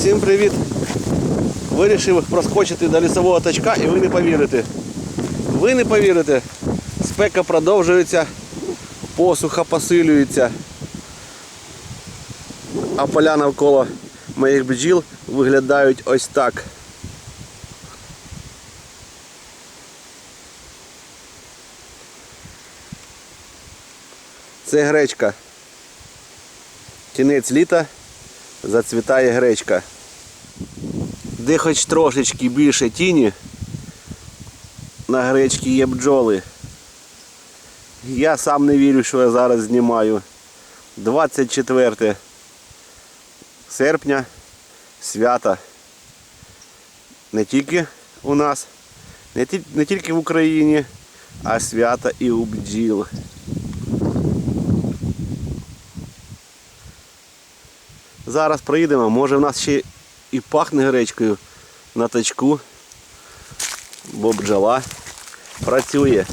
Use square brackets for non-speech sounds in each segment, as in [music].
Всім привіт! Вирішив проскочити до лісового тачка і ви не повірите. Ви не повірите. Спека продовжується, посуха посилюється. А поля навколо моїх бджіл виглядають ось так. Це гречка. Кінець літа зацвітає гречка. Де хоч трошечки більше тіні, на гречці є бджоли. Я сам не вірю, що я зараз знімаю. 24 серпня, свята. Не тільки у нас, не, тільки в Україні, а свята і у бджіл. Зараз проїдемо, може в нас ще і пахне гречкою на тачку, бо бджола працює.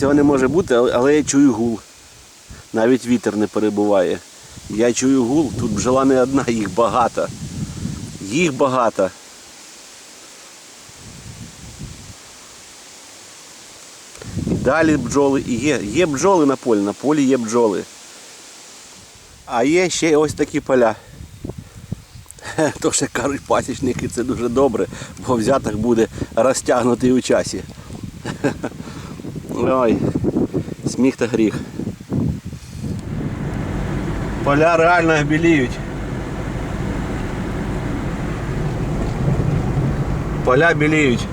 Цього не може бути, але, я чую гул. Навіть вітер не перебуває. Я чую гул, тут бджола не одна, їх багато. Їх багато. Далі бджоли і є. Є бджоли на полі, на полі є бджоли. А є ще ось такі поля. [laughs] То ще кажуть пасічники, це дуже добре, бо взяток буде розтягнутий у часі. [laughs] Ой, сміх та гріх. Поля реально біліють. Поля біліють.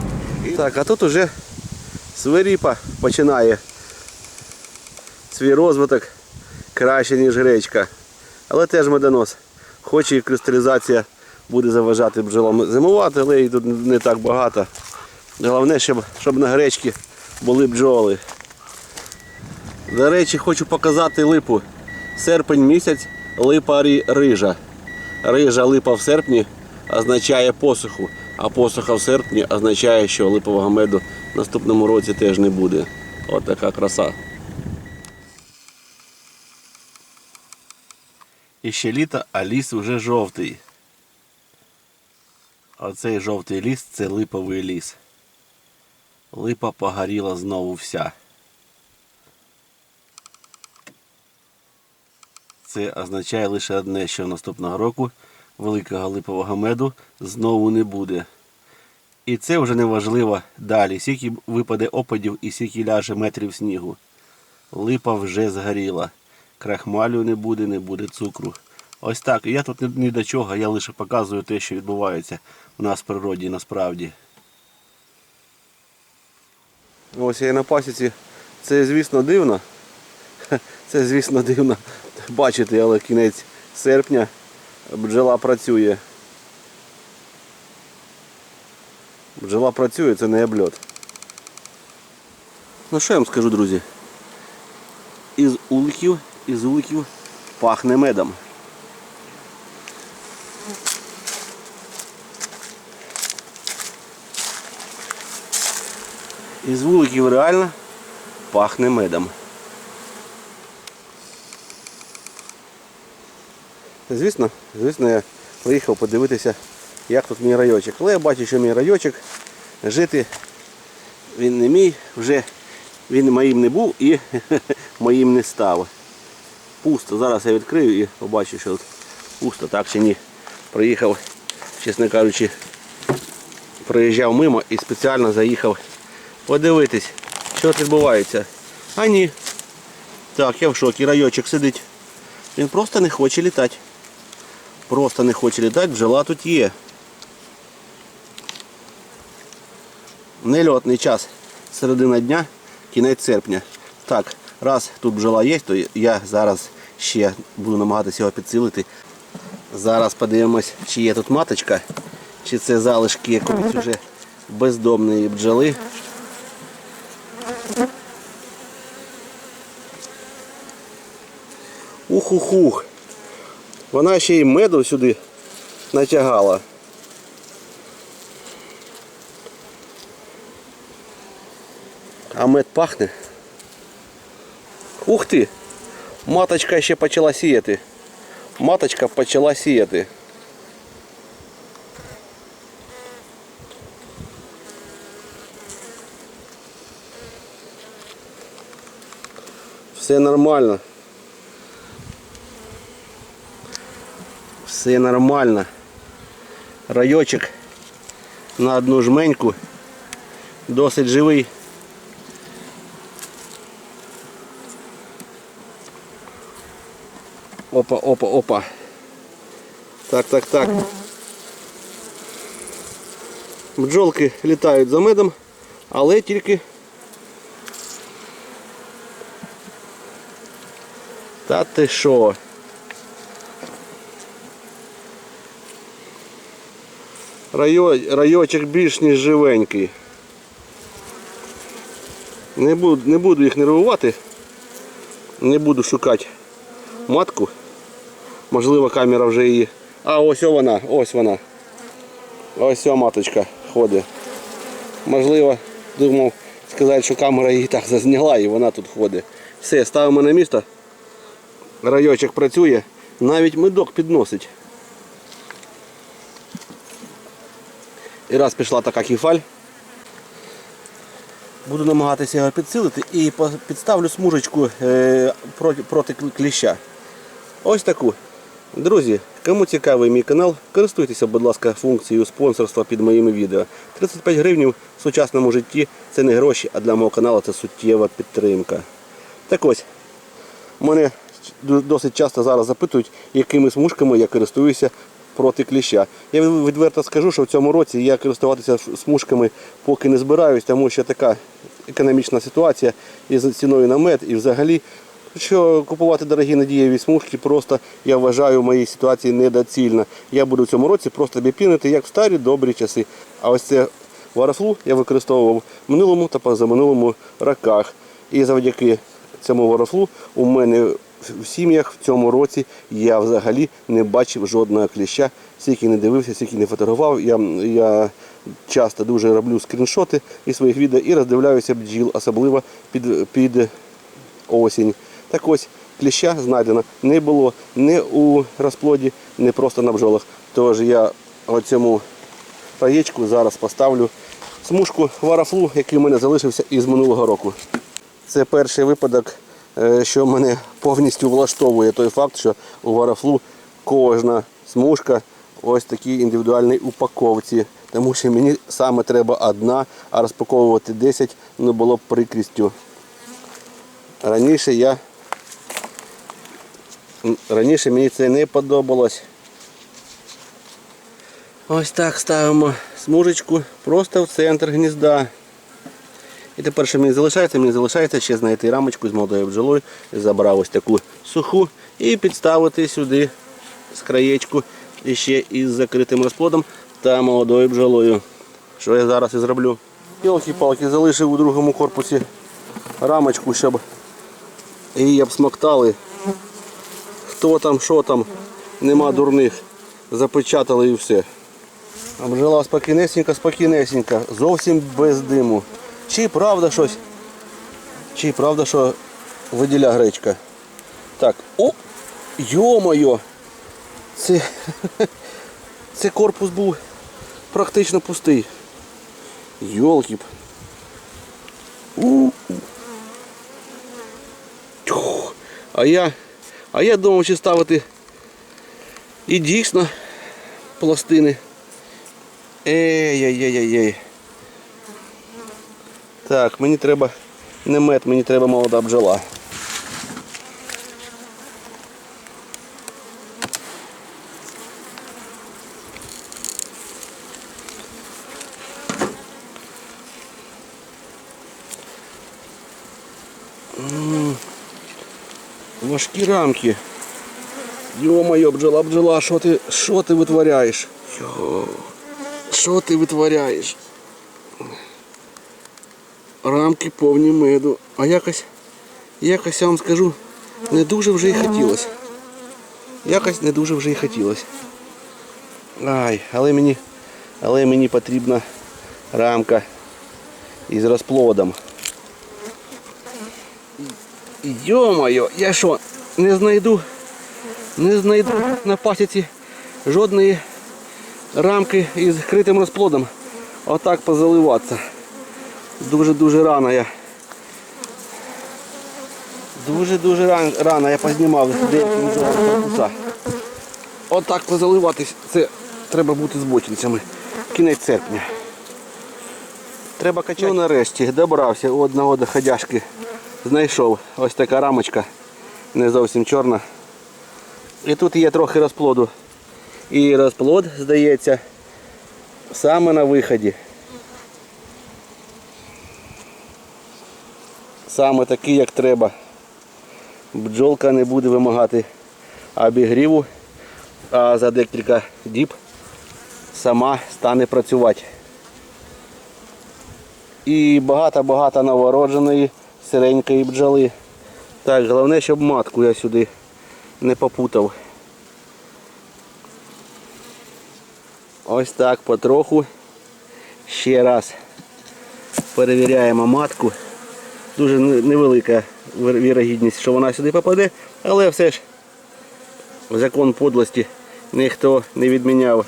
Так, а тут уже свиріпа починає свій розвиток краще, ніж гречка. Але теж медонос. Хоч і кристалізація буде заважати бджолам зимувати, але їх тут не так багато. Головне, щоб, щоб на гречці були бджоли. До речі, хочу показати липу. Серпень місяць, липа рижа. Рижа липа в серпні означає посуху, а посуха в серпні означає, що липового меду в наступному році теж не буде. От така краса. І ще літо, а ліс вже жовтий. Оцей жовтий ліс це липовий ліс. Липа погоріла знову вся. Це означає лише одне, що наступного року великого липового меду знову не буде. І це вже не важливо далі, скільки випаде опадів і скільки ляже метрів снігу. Липа вже згоріла. Крахмалю не буде, не буде цукру. Ось так. Я тут ні- до чого, я лише показую те, що відбувається у нас в природі насправді. Ось я на пасіці. Це, звісно, дивно. Це, звісно, дивно бачити, але кінець серпня бджола працює. Бджола працює, це не обльот. Ну що я вам скажу, друзі? Із уликів, із уликів пахне медом. Із вуликів реально пахне медом. Звісно, звісно, я приїхав подивитися, як тут мій райочок. Але я бачу, що мій райочок жити він не мій, вже він моїм не був і [laughs] моїм не став. Пусто. Зараз я відкрию і побачу, що тут пусто, так чи ні. Приїхав, чесно кажучи, проїжджав мимо і спеціально заїхав подивитись, що тут відбувається. А ні. Так, я в шокі, райочок сидить. Він просто не хоче літати. Просто не хоче літати, бджола тут є. Нельотний час. Середина дня, кінець серпня. Так, раз тут бджола є, то я зараз ще буду намагатися його підсилити. Зараз подивимось, чи є тут маточка, чи це залишки якоїсь вже бездомної бджоли. Ух-ух-ух. Вона ще й меду сюди натягала. А мед пахне. Ух ти! Маточка ще почала сіяти. Маточка почала сіяти. Все нормально. Все нормально. Райочок на одну жменьку. Досить живий. Опа, опа, опа. Так, так, так. Бджолки літають за медом, але тільки. Та ти що? Райочок більш ніж живенький. Не буду, не буду їх нервувати. Не буду шукати матку. Можливо, камера вже її. А, ось вона, ось вона. Ось о маточка ходить. Можливо, думав сказати, що камера її так зазняла і вона тут ходить. Все, ставимо на місто. Райочок працює, навіть медок підносить. І раз пішла така кефаль. Буду намагатися його підсилити і підставлю смужечку е, проти, кліща. Ось таку. Друзі, кому цікавий мій канал, користуйтеся, будь ласка, функцією спонсорства під моїми відео. 35 гривень в сучасному житті це не гроші, а для мого каналу це суттєва підтримка. Так ось, мене досить часто зараз запитують, якими смужками я користуюся проти кліща. Я відверто скажу, що в цьому році я користуватися смужками поки не збираюсь, тому що така економічна ситуація із ціною на мед і взагалі. Що купувати дорогі надієві смужки просто я вважаю в моїй ситуації недоцільно. Я буду в цьому році просто біпінити, як в старі добрі часи. А ось це варафлу я використовував в минулому та позаминулому роках. І завдяки цьому варафлу у мене в сім'ях в цьому році я взагалі не бачив жодного кліща, скільки не дивився, скільки не фотографував. Я, я часто дуже роблю скріншоти із своїх відео і роздивляюся бджіл, особливо під, під осінь. Так ось кліща знайдено не було ні у розплоді, ні просто на бджолах. Тож я оцьому раєчку зараз поставлю смужку варафлу, який у мене залишився із минулого року. Це перший випадок, що мене повністю влаштовує той факт, що у варафлу кожна смужка ось такій індивідуальній упаковці. Тому що мені саме треба одна, а розпаковувати 10 ну, було б прикрістю. Раніше я раніше мені це не подобалось. Ось так ставимо смужечку просто в центр гнізда. І тепер, що мені залишається, мені залишається ще знайти рамочку з молодою бджолою, забрав ось таку суху і підставити сюди з краєчку і ще із закритим розплодом та молодою бджолою. Що я зараз і зроблю. Пілки-палки залишив у другому корпусі рамочку, щоб її обсмоктали. Хто там, що там, нема дурних. Запечатали і все. А бджола спокійнесенька, спокійнесенька, зовсім без диму. Чи правда щось? Чи правда, що виділя гречка? Так, о! Йо-моє! Це, [laughs] це корпус був практично пустий. У. Тьох. А я, а я думав, чи ставити і дійсно пластини. Ей-ей-ей-ей. Так, мені треба не мед, мені треба молода бджола. Важкі рамки. Йо-моє, бджола, бджола, що ти, що ти витворяєш? Що ти витворяєш? Рамки повні меду. А якось, якось я вам скажу, не дуже вже й хотілося. Якось не дуже вже й хотілося. Ай, але мені, але мені потрібна рамка із розплодом. Йо-моє, я що, не знайду, не знайду на пасіці жодної рамки із критим розплодом. Отак позаливатися. Дуже-дуже рано я. Дуже-дуже ран- рано я познімав деякі корпуса. Отак позаливатись, це треба бути збочинцями. Кінець серпня. Треба качати. Ну нарешті добрався у одного доходяшки. Знайшов ось така рамочка, не зовсім чорна. І тут є трохи розплоду. І розплод, здається, саме на виході. Саме такий, як треба. Бджолка не буде вимагати обігріву, а за декілька діб сама стане працювати. І багато-багато новородженої сиренької бджоли. Так, головне, щоб матку я сюди не попутав. Ось так потроху. Ще раз перевіряємо матку. Дуже невелика вірогідність, що вона сюди попаде, але все ж закон подлості ніхто не відміняв.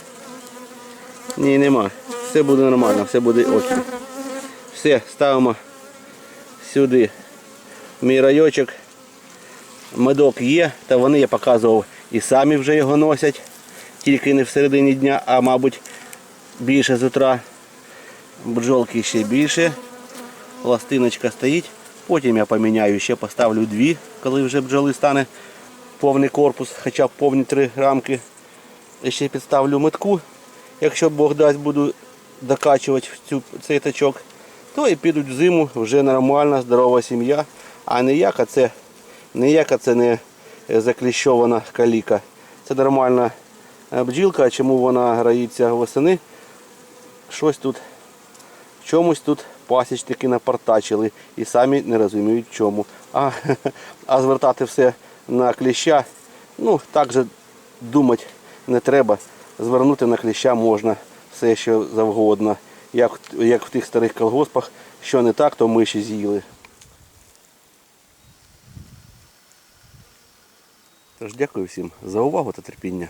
Ні, нема. Все буде нормально, все буде окей. Все, ставимо сюди мій райочок. Медок є, та вони я показував і самі вже його носять, тільки не в середині дня, а мабуть більше з утра. Бджолки ще більше. Пластиночка стоїть. Потім я поміняю, ще поставлю дві, коли вже бджоли стане повний корпус, хоча б повні три рамки. І ще підставлю метку, якщо Бог дасть, буду докачувати цю, цей тачок, то і підуть в зиму вже нормальна, здорова сім'я, а ніяка це, ніяка це не закліщована каліка. Це нормальна е, бджілка, чому вона грається восени. Щось тут в чомусь тут пасічники напортачили і самі не розуміють чому. А, [laughs] а звертати все на кліща, ну так же думати не треба. Звернути на кліща можна все, що завгодно. Як, як в тих старих колгоспах, що не так, то миші з'їли. Тож дякую всім за увагу та терпіння.